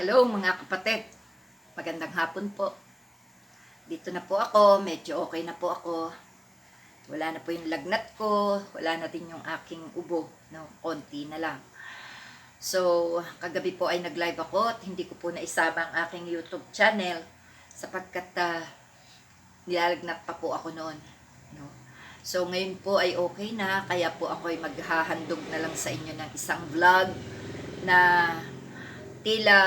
Hello mga kapatid. Magandang hapon po. Dito na po ako, medyo okay na po ako. Wala na po yung lagnat ko, wala na din yung aking ubo, no, konti na lang. So, kagabi po ay nag-live ako at hindi ko po naisama ang aking YouTube channel sapagkat ah, nilalagnat pa po ako noon. No? So, ngayon po ay okay na, kaya po ako ay maghahandog na lang sa inyo ng isang vlog na tila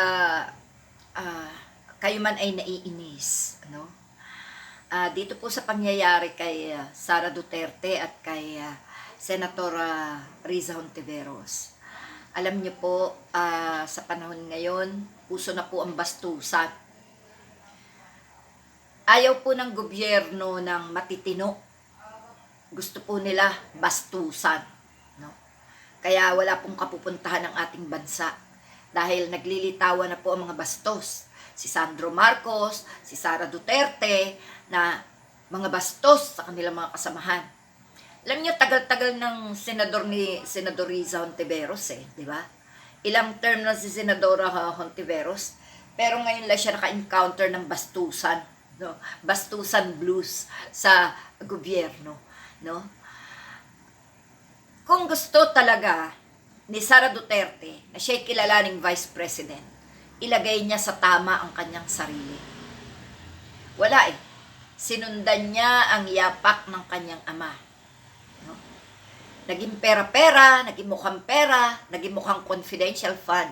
ah, kayo man ay naiinis, ano? Ah, dito po sa pangyayari kay ah, Sara Duterte at kay ah, Senator ah, Riza Hontiveros. Alam niyo po, ah, sa panahon ngayon, uso na po ang bastusan. Ayaw po ng gobyerno ng matitino. Gusto po nila bastusan. No? Kaya wala pong kapupuntahan ng ating bansa dahil naglilitawan na po ang mga bastos. Si Sandro Marcos, si Sara Duterte, na mga bastos sa kanilang mga kasamahan. Alam niyo, tagal-tagal ng senador ni Senador Riza Hontiveros eh, di ba? Ilang term na si Senadora ah, Hontiveros, pero ngayon lang siya naka-encounter ng bastusan, no? Bastusan blues sa gobyerno, no? Kung gusto talaga ni Sara Duterte na siya'y kilalaning vice president, ilagay niya sa tama ang kanyang sarili. Wala eh. Sinundan niya ang yapak ng kanyang ama. No? Naging pera-pera, naging mukhang pera, naging mukhang confidential fund.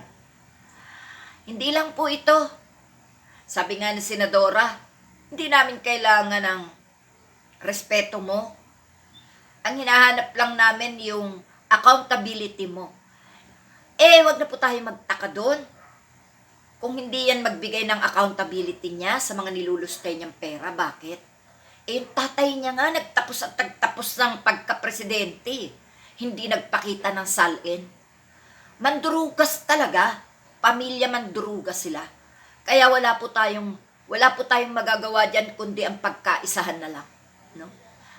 Hindi lang po ito. Sabi nga ni Senadora, hindi namin kailangan ng respeto mo. Ang hinahanap lang namin yung accountability mo. Eh, wag na po tayo magtaka doon. Kung hindi yan magbigay ng accountability niya sa mga nilulustay niyang pera, bakit? Eh, yung tatay niya nga nagtapos at nagtapos ng pagka-presidente. Hindi nagpakita ng salin. Mandurugas talaga. Pamilya mandurugas sila. Kaya wala po tayong wala po tayong magagawa diyan kundi ang pagkaisahan na lang, no?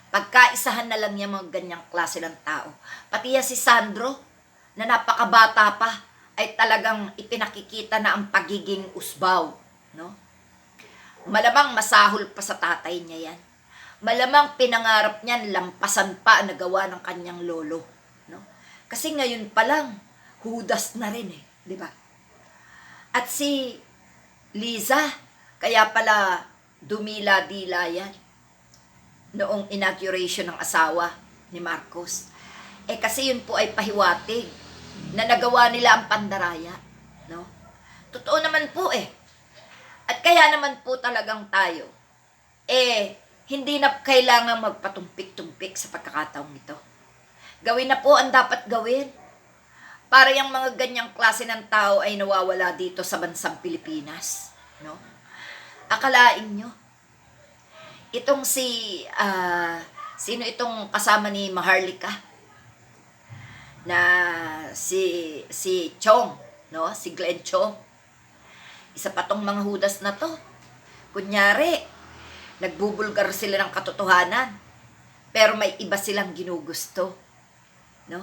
Pagkaisahan na lang yung mga ganyang klase ng tao. Pati yan si Sandro, na napakabata pa, ay talagang ipinakikita na ang pagiging usbaw. No? Malamang masahol pa sa tatay niya yan. Malamang pinangarap niyan lampasan pa ang nagawa ng kanyang lolo. No? Kasi ngayon pa lang, hudas na rin eh. Di ba? At si Liza, kaya pala dumila-dila yan noong inauguration ng asawa ni Marcos. Eh kasi yun po ay pahiwatig na nagawa nila ang pandaraya. No? Totoo naman po eh. At kaya naman po talagang tayo, eh, hindi na kailangan magpatumpik-tumpik sa pagkakataong ito. Gawin na po ang dapat gawin para yung mga ganyang klase ng tao ay nawawala dito sa bansang Pilipinas. No? Akalain nyo, itong si, ah, sino itong kasama ni Maharlika? Na si, si Chong, no? Si Glenn Chong. Isa pa tong mga hudas na to. Kunyari, nagbubulgar sila ng katotohanan. Pero may iba silang ginugusto. No?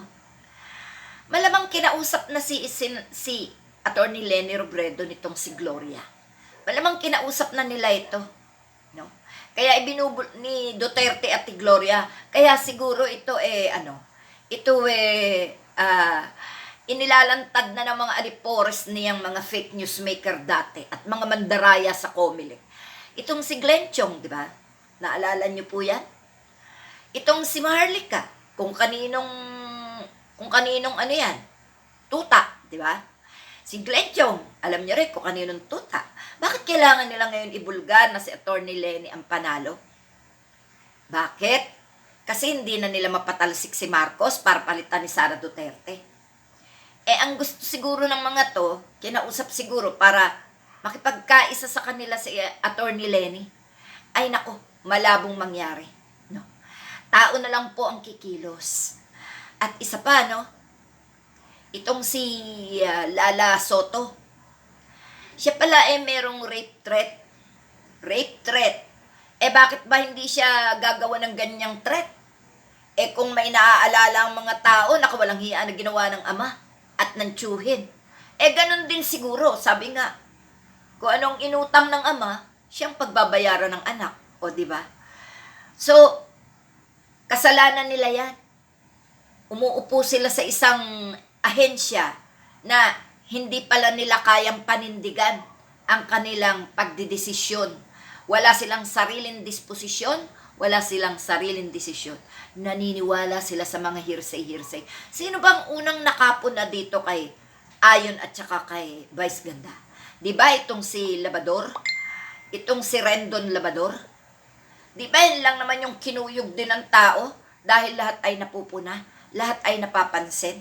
Malamang kinausap na si, si, si Attorney Lenny Robredo nitong si Gloria. Malamang kinausap na nila ito. No? Kaya ibinubul ni Duterte at ni Gloria. Kaya siguro ito eh ano, ito eh ah, inilalantad na ng mga alipores niyang mga fake news maker dati at mga mandaraya sa Comelec. Itong si Glenn Chong, di ba? Naalala niyo po yan? Itong si Maharlika, kung kaninong kung kaninong ano yan, tuta, di ba? Si Glenn Chong, alam niyo rin kung kaninong tuta. Bakit kailangan nila ngayon ibulgar na si Attorney Lenny ang panalo? Bakit? Kasi hindi na nila mapatalsik si Marcos para palitan ni Sara Duterte. Eh, ang gusto siguro ng mga to, kinausap siguro para makipagkaisa sa kanila si eh, Attorney Lenny. Ay nako, malabong mangyari. No? Tao na lang po ang kikilos. At isa pa, no? Itong si ah, Lala Soto, siya pala eh merong rape threat. Rape threat. Eh bakit ba hindi siya gagawa ng ganyang threat? Eh kung may naaalala ang mga tao na kawalang hiya na ginawa ng ama at ng tsuhin. Eh ganun din siguro, sabi nga, Kung anong inutang ng ama, siyang pagbabayaran ng anak. O, di ba? So, kasalanan nila yan. Umuupo sila sa isang ahensya na hindi pala nila kayang panindigan ang kanilang pagdidesisyon. Wala silang sariling disposisyon, wala silang sariling desisyon. Naniniwala sila sa mga hearsay-hearsay. Sino bang unang nakapon na dito kay Ayon at saka kay Vice Ganda? Di ba itong si Labador? Itong si Rendon Labador? Di ba yun lang naman yung kinuyog din ng tao dahil lahat ay napupuna, lahat ay napapansin?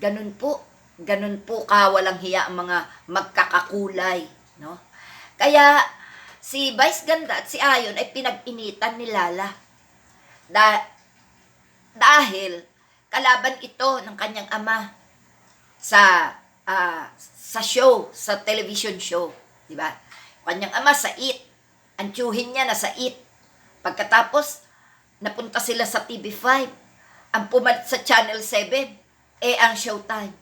Ganun po, ganun po ka walang hiya ang mga magkakakulay, no? Kaya si Vice Ganda at si Ayon ay pinag-initan ni Lala. Da dahil kalaban ito ng kanyang ama sa ah, sa show, sa television show, di ba? Kanyang ama sa IT. Ang tiyuhin niya na sa IT. Pagkatapos, napunta sila sa TV5. Ang pumalit sa Channel 7, eh ang Showtime.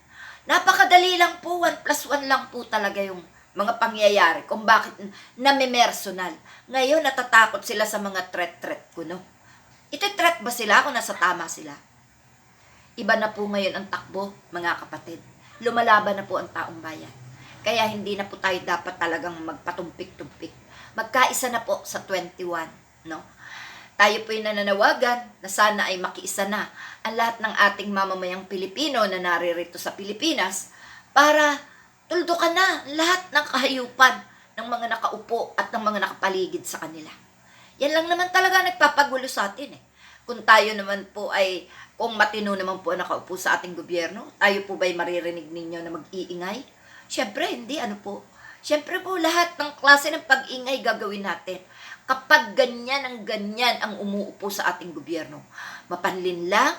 Napakadali lang po, 1 plus 1 lang po talaga yung mga pangyayari kung bakit namimersonal. Ngayon, natatakot sila sa mga threat-threat ko, no? Ito-threat ba sila kung nasa tama sila? Iba na po ngayon ang takbo, mga kapatid. Lumalaban na po ang taong bayan. Kaya hindi na po tayo dapat talagang magpatumpik-tumpik. Magkaisa na po sa 21, no? Tayo po yung nananawagan na sana ay makiisa na ang lahat ng ating mamamayang Pilipino na naririto sa Pilipinas para tuldukan na lahat ng kahayupan ng mga nakaupo at ng mga nakapaligid sa kanila. Yan lang naman talaga nagpapagulo sa atin eh. Kung tayo naman po ay, kung matino naman po ang nakaupo sa ating gobyerno, tayo po ba'y maririnig ninyo na mag-iingay? Siyempre, hindi. Ano po? Siyempre po, lahat ng klase ng pag-ingay gagawin natin. Kapag ganyan ang ganyan ang umuupo sa ating gobyerno. Mapanlin lang,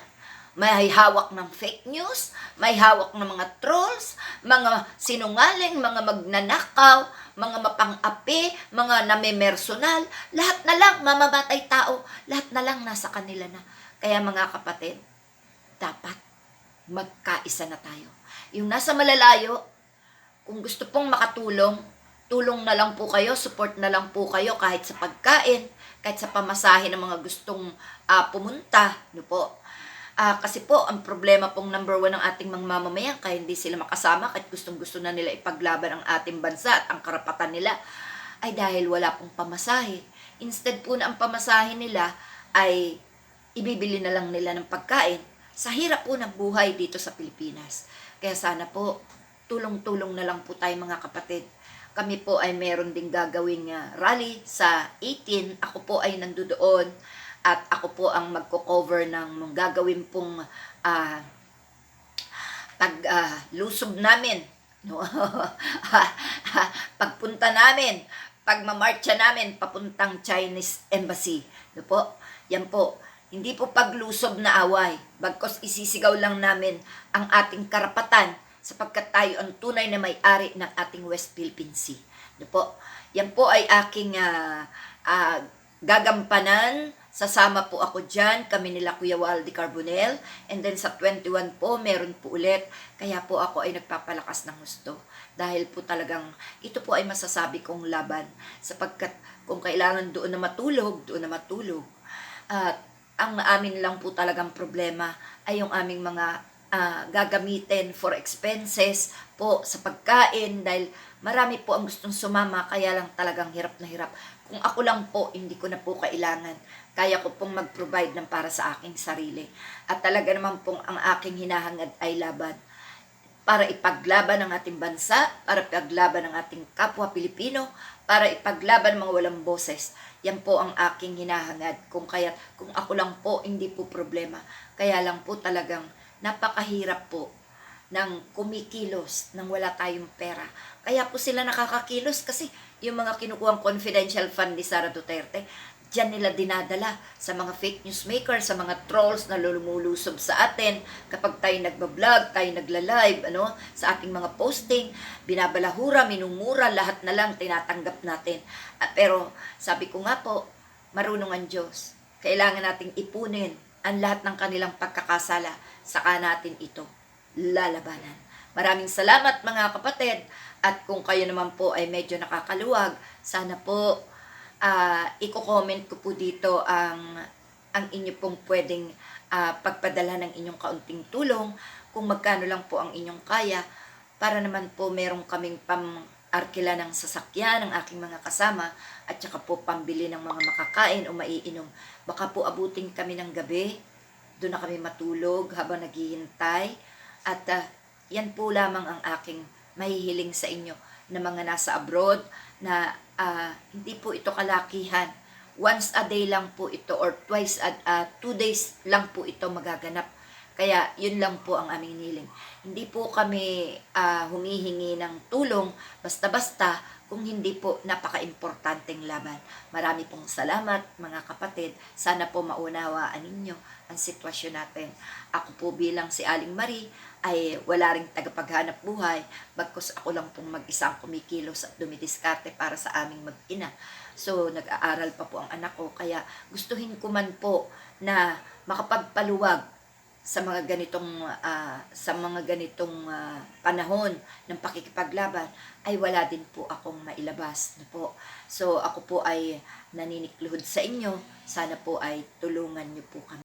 may hawak ng fake news, may hawak ng mga trolls, mga sinungaling, mga magnanakaw, mga mapang-api, mga namemersonal, lahat na lang mamamatay tao, lahat na lang nasa kanila na. Kaya mga kapatid, dapat magkaisa na tayo. Yung nasa malalayo, kung gusto pong makatulong, tulong na lang po kayo, support na lang po kayo kahit sa pagkain, kahit sa pamasahe ng mga gustong ah, pumunta, no po. Ah, kasi po, ang problema pong number one ng ating mga mamamayan, kaya hindi sila makasama, kahit gustong gusto na nila ipaglaban ang ating bansa at ang karapatan nila, ay dahil wala pong pamasahe. Instead po na ang pamasahe nila ay ibibili na lang nila ng pagkain sa hirap po ng buhay dito sa Pilipinas. Kaya sana po, tulong-tulong na lang po tayo mga kapatid. Kami po ay meron ding gagawing ah, rally sa 18. Ako po ay nandoon at ako po ang magko-cover ng gagawin pong ah, pag lusob namin no? Pagpunta namin pagmamarcha namin papuntang Chinese Embassy no po? Yan po. Hindi po paglusob na away bagkos isisigaw lang namin ang ating karapatan sapagkat tayo ang tunay na may-ari ng ating West Philippine Sea no po? Yan po ay aking ah, ah, gagampanan Sasama po ako dyan, kami nila Kuya Waldi Carbonel. And then sa 21 po, meron po ulit. Kaya po ako ay nagpapalakas ng gusto. Dahil po talagang, ito po ay masasabi kong laban. Sapagkat kung kailangan doon na matulog, doon na matulog. At ang amin lang po talagang problema ay yung aming mga ah, gagamitin for expenses po sa pagkain dahil marami po ang gustong sumama kaya lang talagang hirap na hirap. Kung ako lang po, hindi ko na po kailangan. Kaya ko pong mag-provide ng para sa aking sarili. At talaga naman pong ang aking hinahangad ay laban para ipaglaban ang ating bansa, para ipaglaban ang ating kapwa Pilipino, para ipaglaban ang mga walang boses. Yan po ang aking hinahangad. Kung kaya kung ako lang po hindi po problema. Kaya lang po talagang napakahirap po ng kumikilos nang wala tayong pera. Kaya po sila nakakakilos kasi yung mga kinukuhang confidential fund ni Sara Duterte, Diyan nila dinadala sa mga fake news makers, sa mga trolls na lumulusob sa atin kapag tayo nagbablog, tayo nagla-live, ano, sa ating mga posting, binabalahura, minumura, lahat na lang tinatanggap natin. At pero sabi ko nga po, marunong ang Diyos. Kailangan nating ipunin ang lahat ng kanilang pagkakasala, saka natin ito lalabanan. Maraming salamat mga kapatid At kung kayo naman po ay medyo nakakaluwag, sana po ah i-comment ko po dito ang ang inyo pong pwedeng ah, pagpadala ng inyong kaunting tulong kung magkano lang po ang inyong kaya para naman po merong kaming pam arkila ng sasakyan ng aking mga kasama at saka po pambili ng mga makakain o maiinom. Baka po abutin kami ng gabi, doon na kami matulog habang naghihintay at ah, yan po lamang ang aking mahihiling sa inyo na mga nasa abroad na ah, hindi po ito kalakihan. Once a day lang po ito or twice a ah, two days lang po ito magaganap. Kaya yun lang po ang aming niling. Hindi po kami ah, humihingi ng tulong basta-basta kung hindi po napaka-importanteng laban. Marami pong salamat mga kapatid. Sana po maunawaan ninyo ang sitwasyon natin. Ako po bilang si Aling Marie ay wala ring tagapaghanap buhay bagkus ako lang pong mag-isang kumikilos at dumidiskarte para sa aming mag-ina. So, nag-aaral pa po ang anak ko. Kaya gustuhin ko man po na makapagpaluwag sa mga ganitong ah, sa mga ganitong ah, panahon ng pakikipaglaban ay wala din po akong mailabas na po. So ako po ay naninikluhod sa inyo. Sana po ay tulungan niyo po kami.